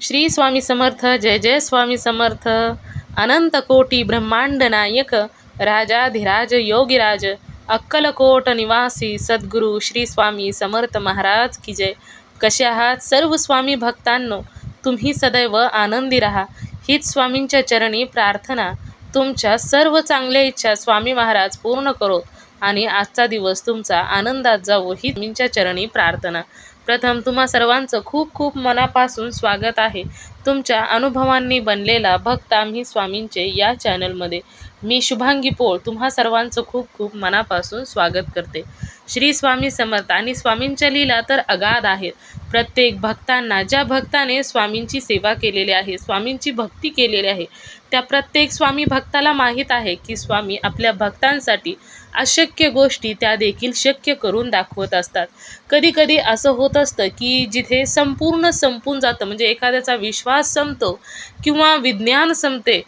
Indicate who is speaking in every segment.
Speaker 1: श्री स्वामी समर्थ जय जय स्वामी समर्थ. अनंत कोटी ब्रह्मांड नायक राजाधिराज योगीराज अक्कलकोट निवासी सद्गुरू श्री स्वामी समर्थ महाराज की जय. कसे आहात सर्व स्वामी भक्तांनो? तुम्ही सदैव आनंदी राहा. हीच स्वामींच्या चरणी प्रार्थना. तुमच्या सर्व चांगल्या इच्छा स्वामी महाराज पूर्ण करो आणि आजचा दिवस तुमचा आनंदात जावो ही स्वामींच्या चरणी प्रार्थना. प्रथम तुम्हा सर्वांचं खूप खूप मनापासून स्वागत आहे. तुमच्या अनुभवांनी बनलेला भक्त आम्ही स्वामींचे या चॅनलमध्ये मी शुभांगी पोळ तुम्हा सर्वांचं खूप खूप मनापासून स्वागत करते. श्री स्वामी समर्थ आणि स्वामींच्या लीला तर अगाध आहेत. प्रत्येक भक्तांना ज्या भक्ताने स्वामींची सेवा केलेली आहे स्वामींची भक्ती केलेली आहे त्या प्रत्येक स्वामी भक्ताला माहीत आहे की स्वामी आपल्या भक्तांसाठी अशक्य गोष्टी त्या देखील शक्य करून दाखवत असतात. कधीकधी असं होत असतं की जिथे संपूर्ण संपून जातं म्हणजे एखाद्याचा विश्वास संपतो किंवा विज्ञान संपते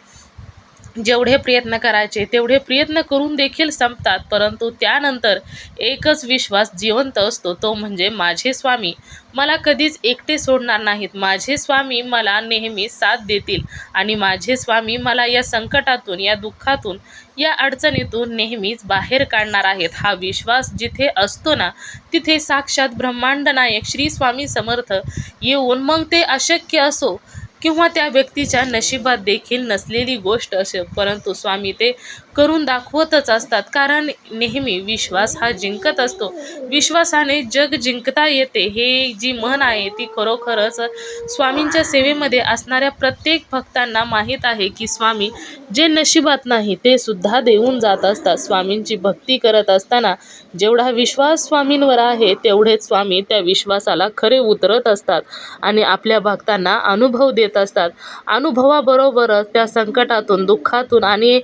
Speaker 1: जेवढे प्रयत्न करायचे तेवढे प्रयत्न करून देखील संपतात. परंतु त्यानंतर एकच विश्वास जिवंत असतो तो म्हणजे माझे स्वामी. मला कधीच एकटे सोडणार नाहीत. माझे स्वामी मला नेहमी साथ देतील आणि माझे स्वामी मला या संकटातून या दुःखातून या अडचणीतून नेहमीच बाहेर काढणार आहेत. हा विश्वास जिथे असतो ना तिथे साक्षात ब्रह्मांड नायक श्री स्वामी समर्थ येऊन मग ते अशक्य असो किंवा त्या व्यक्तीच्या नशिबात देखील नसलेली गोष्ट असेल. परंतु स्वामी ते करून दाखवतच असतात. कारण नेहमी विश्वास हा जिंकत असतो. विश्वासाने जग जिंकता येते. हे जी म्हण आहे ती खरोखरच स्वामींच्या सेवेमध्ये असणाऱ्या प्रत्येक भक्तांना माहीत आहे की स्वामी जे नशिबात नाही ते सुद्धा देऊन जात असतात. स्वामींची भक्ती करत असताना जेवढा विश्वास स्वामींवर आहे तेवढेच स्वामी त्या विश्वासाला खरे उतरत असतात आणि आपल्या भक्तांना अनुभव देत असतात. अनुभवाबरोबरच त्या संकटातून दुःखातून आणि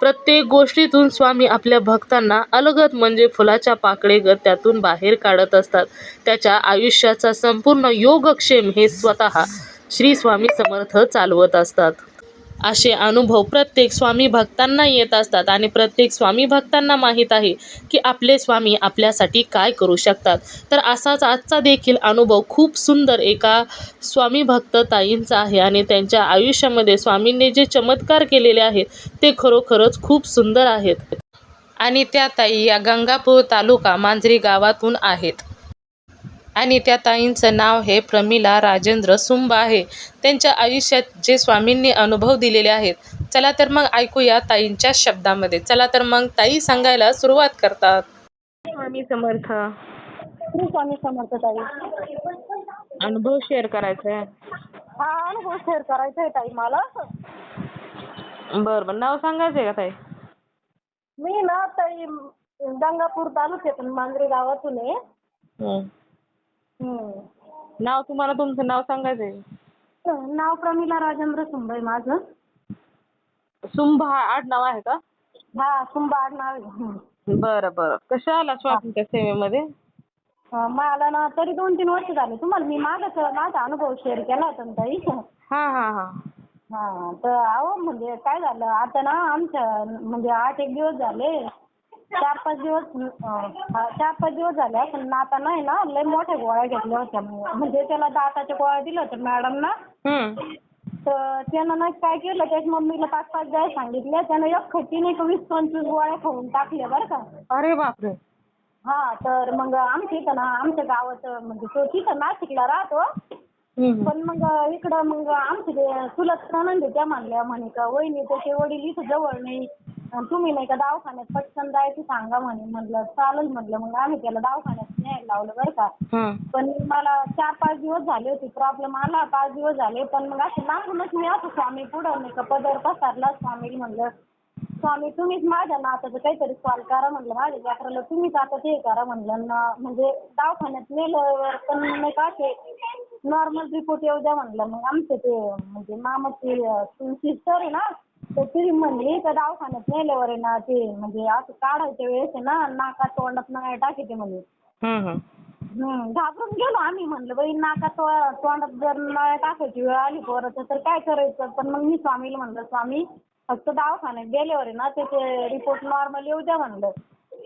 Speaker 1: प्रत्येक गोष्टीतून स्वामी आपल्या भक्तांना अलगद म्हणजे फुलाच्या पाकळीगत त्यातून बाहेर काढत असतात. त्याच्या आयुष्याचा संपूर्ण योगक्षेम हे स्वतः श्री स्वामी समर्थ चालवत असतात. असे अनुभव प्रत्येक स्वामी भक्तांना येत असतात. आणि प्रत्येक स्वामी भक्तांना माहीत आहे की आपले स्वामी आपल्यासाठी काय करू शकतात. तर असाच आजचा देखील अनुभव खूप सुंदर एका स्वामी भक्त ताईंचा आहे. आणि त्यांच्या आयुष्यामध्ये स्वामींनी जे चमत्कार केलेले आहेत ते खरोखरच खूप सुंदर आहेत. आणि त्या ताई या गंगापूर तालुका मांजरी गावातून आहेत. आणि त्या ताईंचं नाव हे प्रमिला राजेंद्र सुंब आहे. त्यांच्या आयुष्यात जे स्वामींनी अनुभव दिलेले आहेत चला तर मग ऐकूया ताईंच्या शब्दामध्ये. चला तर मग ताई सांगायला सुरुवात करतात. स्वामी समर्थ.
Speaker 2: श्री स्वामी समर्थ ताई?
Speaker 1: अनुभव शेअर करायचा आहे
Speaker 2: हा अनुभव शेअर करायचा आहे ताई मला.
Speaker 1: बरं बरं. नाव सांगायचं आहे का ताई?
Speaker 2: मी ना ताई गंगापूर तालुक्यातून मांजरी गावातून आहे.
Speaker 1: हं. नाव तुम्हाला तुमचं नाव सांगायचं आहे
Speaker 2: नाव प्रमिला राजेंद्र सुंबई माझं.
Speaker 1: सुंभ हा आडनाव आहे का?
Speaker 2: हा सुंबा नाव आहे.
Speaker 1: बरं बरं. कशा आला स्वामींच्या सेवेमध्ये?
Speaker 2: अं, मला ना तरी दोन तीन वर्ष झाले. तुम्हाला मी मागच माझा अनुभव शेअर केला होता ना ताई.
Speaker 1: हां हां हां.
Speaker 2: हा तर अहो म्हणजे काय झालं? आता ना आमच्या म्हणजे आठ एक दिवस झाले. चार पाच दिवस चार पाच दिवस झाले पण आता नाही ना लय मोठ्या गोळ्या घेतल्या होत्या. म्हणजे त्याला दाताच्या गोळ्या दिल्या होत्या मॅडमना.
Speaker 1: हं.
Speaker 2: तर त्यानं ना काय केलं त्याच्या मम्मीला पाच पाच द्यायला सांगितल्या त्यानं एक खट्टी नाही का वीस पंचवीस गोळ्या खाऊन टाकल्या बरं का.
Speaker 1: अरे बापरे.
Speaker 2: हा तर मग आमच्या इथं ना आमच्या गावात म्हणजे तो तिथं नाशिकला राहतो. पण मग इकडं मग आमचे ते चुलत नणंद आहे त्या म्हणल्या म्हणे का वहिनी त्याचे वडील इथं जवळ नाही. तुम्ही नाही का दवाखान्यात पटकन जायचं सांगा म्हणे. म्हटलं चालेल म्हटलं मग आम्ही त्याला दवाखान्यात न्यायला लावलं बरं का.
Speaker 1: हं.
Speaker 2: पण मला चार पाच दिवस झाले होते. प्रॉब्लेम आला पाच दिवस झाले. पण मग असं लांबूनच मी असं स्वामी पुढं नाही का पदर पसरला. स्वामी म्हणलं स्वामी तुम्हीच माझ्या नाताचं काहीतरी सॉल्व करा. म्हणलं माझ्या लेकराला तुम्हीच आता ते करा. म्हणलं म्हणजे दवाखान्यात नेल्यावर पण नाही का ते नॉर्मल रिपोर्ट येऊ द्या. म्हणलं मग आमचे ते म्हणजे मामाची सिस्टर आहे ना तर ती म्हणली तर दवाखान्यात नेल्यावर आहे ना ते म्हणजे असं काढायच्या वेळेस आहे ना नाकात तोंडात नळ टाकीते म्हणे. हम्म, घाबरून गेलो आम्ही म्हणलं बाई नाकात तो- तोंडात जर नळ्या टाकायची वेळ आली पोराचं तर काय करायचं पण मग मी स्वामीला म्हणलं स्वामी फक्त दवाखान्यात गेल्यावर आहे ना त्याचे रिपोर्ट नॉर्मल येऊ द्या म्हणलं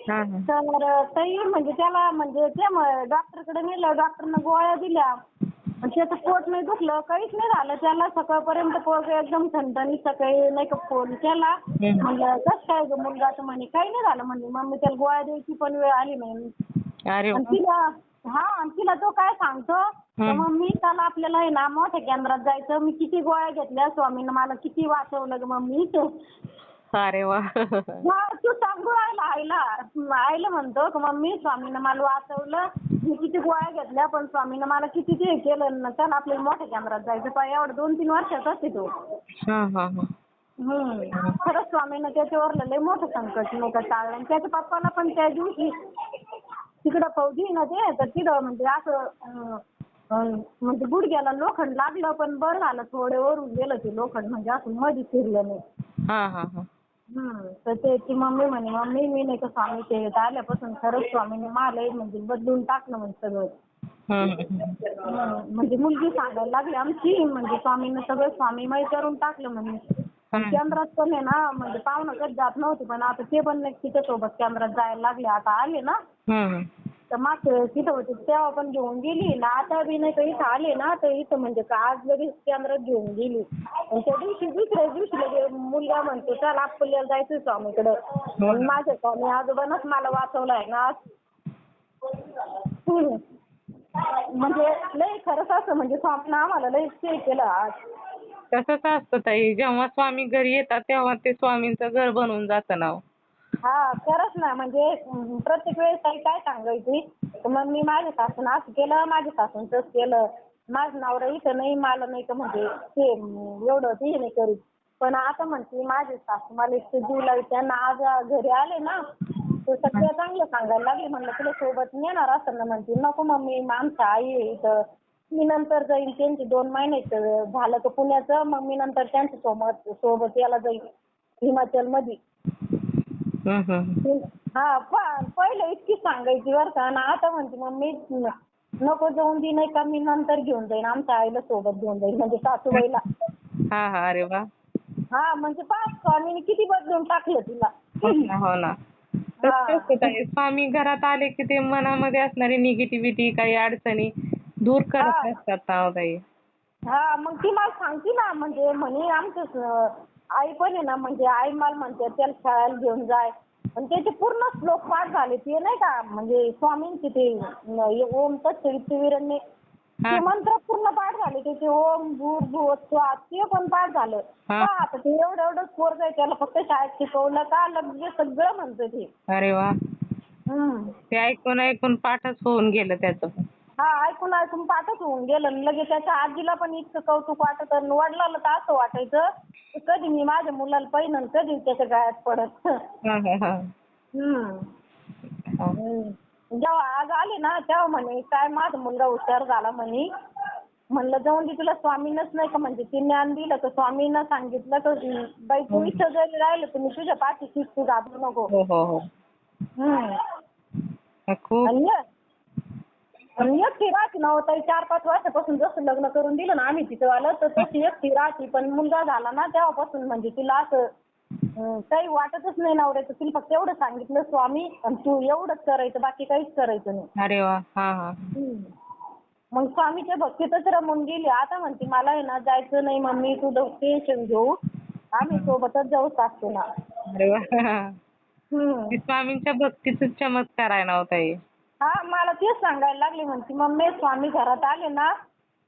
Speaker 1: हां, हां.
Speaker 2: तर ताई म्हणजे त्याला म्हणजे ते डॉक्टरकडे नेलं डॉक्टरनं गोळ्या दिल्या त्याचं पोट नाही दुखलं काहीच नाही झालं. त्याला सकाळपर्यंत पोट एकदम थंडणी सकाळी नाही का फोन केला. म्हणलं कसं काय गं मुलगा तर म्हणे काही नाही झालं. म्हणजे मम्मी त्याला गोळ्या द्यायची पण वेळ आली नाही.
Speaker 1: अरे
Speaker 2: आणि
Speaker 1: वा.
Speaker 2: तिला हा आणि तिला तो काय सांगतो? तर
Speaker 1: हम्म.
Speaker 2: मम्मी त्याला आपल्याला आहे ना मोठ्या केंद्रात जायचं. मी किती गोळ्या घेतल्या स्वामीनं मला किती वाचवलं ग मम्मी.
Speaker 1: अरे वा.
Speaker 2: हा तू सांगू राहिला आईला. आईला म्हणतो की मम्मी स्वामीनं मला वाचवलं. मी किती गोळ्या घेतल्या पण स्वामीनं मला किती ते केलं ना त्याला आपल्याला मोठ्या केंद्रात जायचं. पाय एवढं दोन तीन वर्षाचा असते तो.
Speaker 1: हा हा हा.
Speaker 2: हम्म. खरंच स्वामीनं त्याच्यावर लय मोठं संकट नाही का टाळलं. आणि त्याच्या पप्पाला पण त्या दिवशी तिकडं फौजी आहे ना ते तर तिथं म्हणजे असं अं, अं, म्हणजे गुडघ्याला लोखंड लागलं पण बरं झालं थोडे वरून गेलं ते लोखंड म्हणजे असं मध्ये फिरलं नाही.
Speaker 1: हा हा हा.
Speaker 2: तर ते ती मम्मी म्हणे मम्मी मी नाही का स्वामी ते आल्यापासून खरंच स्वामीने मला म्हणजे बदलून टाकलं म्हणजे सगळं
Speaker 1: हम्म.
Speaker 2: म्हणजे मुलगी सांगायला लागली आमची म्हणजे स्वामीनं सगळं स्वामीमय करून टाकलं म्हणे. केंद्रात पण आहे ना म्हणजे पाहुणं कधी जात नव्हते पण आता ते पण नाही तिच्या सोबत केंद्रात जायला लागले आता आले ना
Speaker 1: हम्म.
Speaker 2: तर मागच्या वेळेस तिथं होते तेव्हा पण घेऊन गेली. ना आता बी नाही का इथं आले ना तर इथं म्हणजे का आज लगेच केंद्रात घेऊन गेली. आणि त्या दिवशी दुसऱ्या दिवशी लगे मुलगा म्हणतो चल आपल्याला जायचं स्वामीकडं. आणि माझ्या स्वामी आजोबानच मला वाचवलाय ना. आज हम्म. म्हणजे लय खरंच असं म्हणजे स्वामीनं आम्हाला लय ते केलं आज.
Speaker 1: तसंच असतं ताई. जेव्हा स्वामी घरी येतात तेव्हा ते स्वामींचं घर बनून जातं ना हो.
Speaker 2: हा खरंच ना. म्हणजे प्रत्येक वेळेस ताई काय सांगायची? मग मी माझ्या सासून असं केलं माझ्या सासून तसं केलं. माझं नवरा इथं नाही मला नाही का म्हणजे ते एवढं ते नाही करीत. पण आता म्हणते माझे सासू मला इतकं जीव त्यांना आज घरी आले ना तर सगळं चांगलं सांगायला लागले. म्हणलं तुला सोबत नेणार असं ना? म्हणते नको मम्मी आमच्या आई आहे इथं. मी नंतर जाईल त्यांचे दोन महिन्याचं झालं तर पुण्याचं. मग मी नंतर त्यांच्यासोबत सोबत याला जाईल
Speaker 1: हिमाचलमध्ये
Speaker 2: हा पहिले इतकी सांगायची बरं का. आणि आता म्हणते मम्मी नको जाऊन दे नाही का मी नंतर घेऊन जाईन. आमच्या आईला सोबत घेऊन जाईन म्हणजे सासूबाईला.
Speaker 1: हा हा अरे वा.
Speaker 2: हा म्हणजे पाच स्वामीने किती बदलून टाकलं तिला.
Speaker 1: हो ना हो ना. तसंच असतं ताई. स्वामी घरात आले की ते मनामध्ये असणारी निगेटिव्हिटी काही अडचणी दूर करत
Speaker 2: हा.
Speaker 1: असतात ना हो ताई
Speaker 2: हा मग ती मला सांगते ना म्हणजे म्हणे आमचं स- आई पण आहे ना म्हणजे आई मला म्हणते त्याला खेळायला घेऊन जाय पण त्याचे पूर्ण श्लोक पाठ झाले ते नाही का म्हणजे स्वामींचे ते न- ओम तत्सवितवीरणे
Speaker 1: हा.
Speaker 2: ते मंत्र पूर्ण पाठ झाले त्याचे ओम भूर स्वा ते पण पाठ झालं
Speaker 1: हा.
Speaker 2: आता ते एवढं एवढं पोरग आहे त्याला फक्त शाळेत शिकवलं का लगेच सगळं म्हणतं ते
Speaker 1: अरे वा
Speaker 2: हम्म.
Speaker 1: ते ऐकून ऐकून पाठच होऊन गेलं त्याचं.
Speaker 2: हा ऐकून ऐकून पाठच होऊन गेलं. आणि लगेच त्याच्या आजीला पण इतकं कौतुक वाटत आणि वडिलाला तर असं वाटायचं की कधी मी माझ्या मुलाला पाहिलं आणि कधी त्याच्या गळ्यात पडत.
Speaker 1: हा हा हा.
Speaker 2: हम्म.
Speaker 1: हा.
Speaker 2: जेव्हा आज आले ना तेव्हा म्हणे काय माझा मुलगा हुशार झाला म्हणे. म्हणलं जाऊन दे तुला स्वामीनच नाही का? म्हणजे ते ज्ञान दिलं तर स्वामीनं सांगितलं तर बाई तू इथं जरी राहिलं तर मी तुझ्या पाठीशी तू घाबरू नको.
Speaker 1: हो हो हो.
Speaker 2: हम्म.
Speaker 1: खूप
Speaker 2: आणि ये- आणि एकटी राहते ना हो ताई चार पाच वर्षापासून जसं लग्न करून दिलं ना आम्ही तिथं आलं तर तशी एकटी राहते. पण मुलगा झाला ना तेव्हापासून म्हणजे तिला असं अं, काही वाटतच नाही नवऱ्याचं. तिला फक्त एवढं सांगितलं स्वामी आणि तू एवढंच करायचं बाकी काहीच करायचं नाही.
Speaker 1: अरे वा हा हा.
Speaker 2: मग स्वामीच्या भक्तीतच रमून गेली. आता म्हणते मला आहे ना जायचं नाही मम्मी तू टेन्शन घेऊ. आम्ही सोबतच जाऊ सासू ना
Speaker 1: अरे वा.
Speaker 2: हम्म.
Speaker 1: स्वामींच्या भक्तीच चमत्कार आहे ना हो ताई.
Speaker 2: हा मला तेच सांगायला लागली म्हणते मम्मी स्वामी घरात आले ना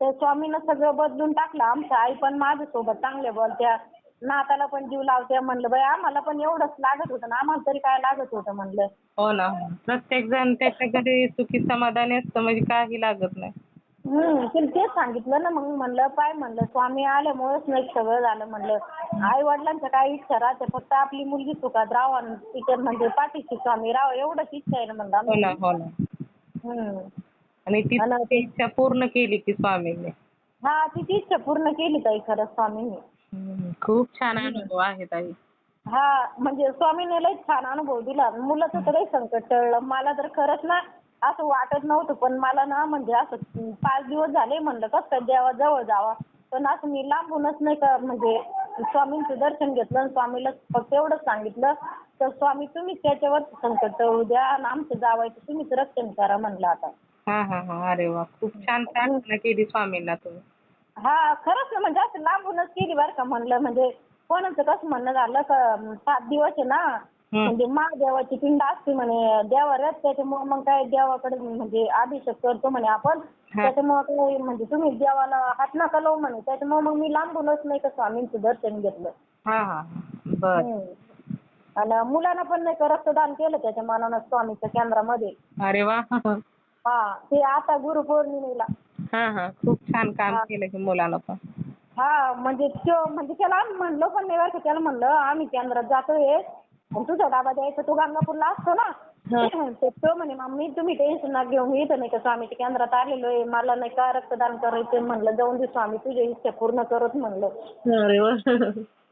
Speaker 2: तर स्वामीनं सगळं बदलून टाकलं. आमच्या आई पण माझ्यासोबत चांगले बोलत्या. नाताला पण जीव लावत्या म्हणलं बाई आम्हाला पण एवढंच लागत होतं ना आम्हाला तरी काय लागत होतं म्हणलं.
Speaker 1: हो ना हो प्रत्येक जण त्याच्या घरी सुखी समाधानी असतं म्हणजे काही लागत नाही.
Speaker 2: हम्म तिला तेच सांगितलं ना मग म्हणलं पाय म्हणलं स्वामी आल्यामुळेच नाही सगळं झालं म्हणलं आई वडिलांच्या काय इच्छा राहते फक्त आपली मुलगी सुखात राहावं आणि तिच्या म्हणजे पाठीशी स्वामी राहावं एवढंच इच्छा आहे ना म्हणलं
Speaker 1: हो
Speaker 2: आमची.
Speaker 1: ना हो ना
Speaker 2: हम्म.
Speaker 1: आणि ती
Speaker 2: आणि
Speaker 1: ती इच्छा पूर्ण केली की स्वामींनी
Speaker 2: हा तिची इच्छा पूर्ण केली ताई खरं स्वामींनी
Speaker 1: हम्म. खूप छान अनुभव आहे ताई
Speaker 2: हा म्हणजे स्वामीने लय छान अनुभव दिला मुलाचं तर लय संकट टळलं मला तर खरंच ना असं वाटत नव्हतं पण मला ना म्हणजे असं पाच दिवस झाले म्हणलं कसं काय देवा जवळ जावा. पण असं मी लांबूनच नाही का म्हणजे स्वामींचं दर्शन घेतलं आणि स्वामीला फक्त एवढंच सांगितलं तर स्वामी तुम्हीच त्याच्यावर संकट टळू द्या आणि आमचं जावायचं तुम्हीच रक्षण करा म्हणलं आता.
Speaker 1: हा हा हा अरे वा खूप छान प्रार्थना केली स्वामींना तुम्ही.
Speaker 2: हा खरंच ना म्हणजे असं लांबूनच केली बरं का म्हणलं म्हणजे कोणाचं कसं म्हणणं झालं का सात दिवस आहे ना म्हणजे महादेवाची पिंड असते म्हणे देवारच त्याच्यामुळे मग काय देवाकडे म्हणजे अभिषेक करतो म्हणे आपण. त्याच्यामुळे काय म्हणजे तुम्ही देवाला हात नका लावू म्हणे त्याच्यामुळे मग मी लांबूनच नाही का स्वामींचं दर्शन घेतलं.
Speaker 1: हा हा बर.
Speaker 2: हम्म. आणि मुलांना पण नाही का रक्तदान केलं त्याच्या मनानं स्वामीच्या केंद्रामध्ये.
Speaker 1: अरे वा.
Speaker 2: हा ते आता गुरुपौर्णिमेला.
Speaker 1: हा हा. खूप छान काम केलं की मुलानं पण.
Speaker 2: हा म्हणजे तो म्हणजे त्याला आम्ही म्हणलो पण नाही बरं का त्याला म्हणलं आम्ही केंद्रात जातोय. तुझा डबा द्यायचा तो गंगापूरला असतो ना? तर तो म्हणे मम्मी तुम्ही टेन्शन नका घेऊ मी इथं नाही का स्वामीच्या केंद्रात आलेलो आहे. मला नाही का रक्तदान करायचं म्हणलं जाऊन दे स्वामी तुझ्या इच्छा पूर्ण करत म्हणलं.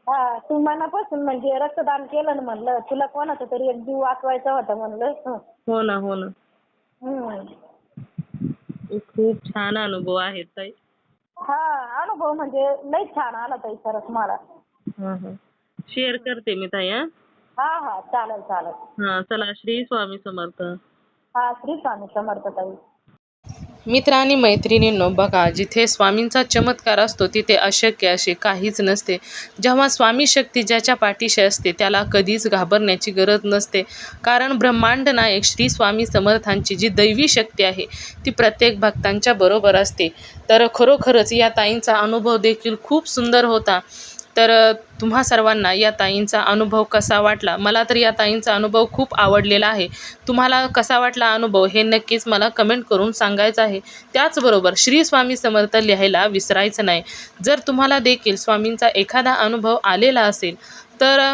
Speaker 2: हा तू मनापासून म्हणजे रक्तदान केलं ना म्हणलं तुला कोणाचा तरी एक जीव वाचवायचा होता म्हणलं. हं.
Speaker 1: ना हो ना. खूप छान अनुभव ताई.
Speaker 2: हा अनुभव म्हणजे लई छान आला ताई खरंच मला.
Speaker 1: शेअर करते मी ताई हा.
Speaker 2: हा हा चालेल चालेल.
Speaker 1: हा चला श्री स्वामी समर्थ.
Speaker 2: हा श्री स्वामी समर्थ ताई.
Speaker 1: मित्र आणि मैत्रिणींनो बघा जिथे स्वामींचा चमत्कार असतो तिथे अशक्य असे काहीच नसते. जेव्हा स्वामी शक्ती ज्याच्या पाठीशी असते त्याला कधीच घाबरण्याची गरज नसते. कारण ब्रह्मांड नायक श्री स्वामी समर्थांची जी दैवी शक्ती आहे ती प्रत्येक भक्तांच्या बरोबर असते. तर खरोखरच या ताईंचा अनुभव देखील खूप सुंदर होता. तर तुम्हा सर्वांना या ताईंचा अनुभव कसा वाटला? मला तर या ताईंचा अनुभव खूप आवडलेला आहे. तुम्हाला कसा वाटला अनुभव हे नक्कीच मला कमेंट करून सांगायचं आहे. त्याचबरोबर श्री स्वामी समर्थ लिहायला विसरायचं नाही. जर तुम्हाला देखील स्वामींचा एखादा अनुभव आलेला असेल तर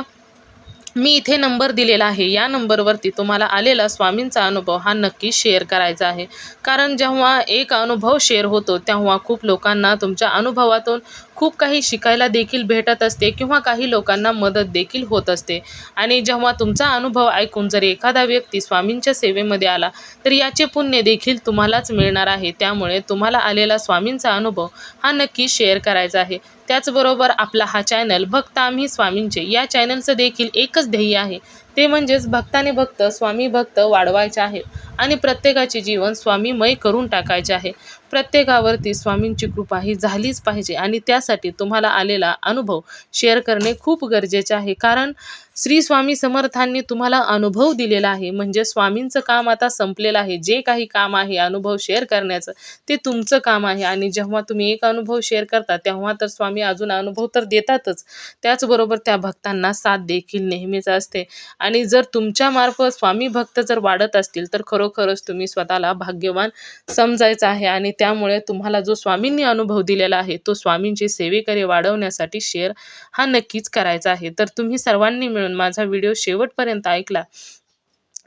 Speaker 1: मी इथे नंबर दिलेला आहे. या नंबरवरती तुम्हाला आलेला स्वामींचा अनुभव हा नक्की शेअर करायचा आहे. कारण जेव्हा एक अनुभव शेअर होतो तेव्हा खूप लोकांना तुमच्या अनुभवातून खूप काही शिकायला देखील भेटत असते किंवा काही लोकांना मदत देखील होत असते. आणि जेव्हा तुमचा अनुभव ऐकून जर एखादा व्यक्ती स्वामींच्या सेवेमध्ये आला तर याचे पुण्य देखील तुम्हालाच मिळणार आहे. त्यामुळे तुम्हाला आलेला स्वामींचा अनुभव हा नक्की शेअर करायचा आहे. त्याचबरोबर आपला हा चॅनल भक्त आम्ही स्वामींचे या चॅनलचं देखील एकच ध्येय आहे. ते म्हणजेच भक्ताने भक्त स्वामी भक्त वाढवायचे आहे. आणि प्रत्येकाचे जीवन स्वामीमय करून टाकायचे आहे. प्रत्येकावरती स्वामींची कृपा ही झालीच पाहिजे आणि त्यासाठी तुम्हाला आलेला अनुभव शेअर करणे खूप गरजेचे आहे. कारण श्री स्वामी समर्थांनी तुम्हाला अनुभव दिलेला आहे. म्हणजे स्वामींचं काम आता संपलेलं आहे. जे काही काम आहे अनुभव शेअर करण्याचं ते तुमचं काम आहे. आणि जेव्हा तुम्ही एक अनुभव शेअर करता तेव्हा तर स्वामी अजून अनुभव तर देतातच. त्याचबरोबर त्या भक्तांना साथ देखील नेहमीच असते. आणि जर तुमच्यामार्फत स्वामी भक्त जर वाढत असतील तर खरोखरच तुम्ही स्वतःला भाग्यवान समजायचं आहे. आणि त्यामुळे तुम्हाला जो स्वामींनी अनुभव दिलेला आहे तो स्वामींची सेवेकरी वाढवण्यासाठी शेअर हा नक्कीच करायचा आहे. तर तुम्ही सर्वांनी मिळून माझा व्हिडिओ शेवटपर्यंत ऐकला.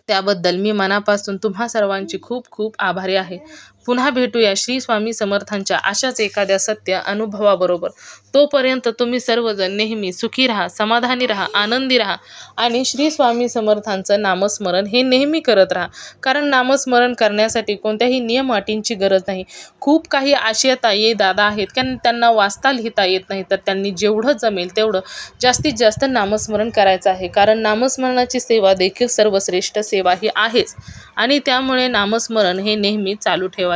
Speaker 1: त्याबद्दल मी मनापासून तुम्हा सर्वांची खूप खूप आभारी आहे. पुन्हा भेटूया श्री स्वामी समर्थांच्या अशाच एखाद्या सत्य अनुभवाबरोबर. तोपर्यंत तुम्ही सर्वजण नेहमी सुखी राहा समाधानी राहा आनंदी राहा आणि श्री स्वामी समर्थांचं नामस्मरण हे नेहमी करत राहा. कारण नामस्मरण करण्यासाठी कोणत्याही नियम अटींची गरज नाही. खूप काही असे दादा आहेत. कारण त्यांना वाचता लिहिता येत नाही. तर त्यांनी जेवढं जमेल तेवढं जास्तीत जास्त नामस्मरण करायचं आहे. कारण नामस्मरणाची सेवा देखील सर्वश्रेष्ठ सेवा ही आहेच. आणि त्यामुळे नामस्मरण हे नेहमी चालू ठेवा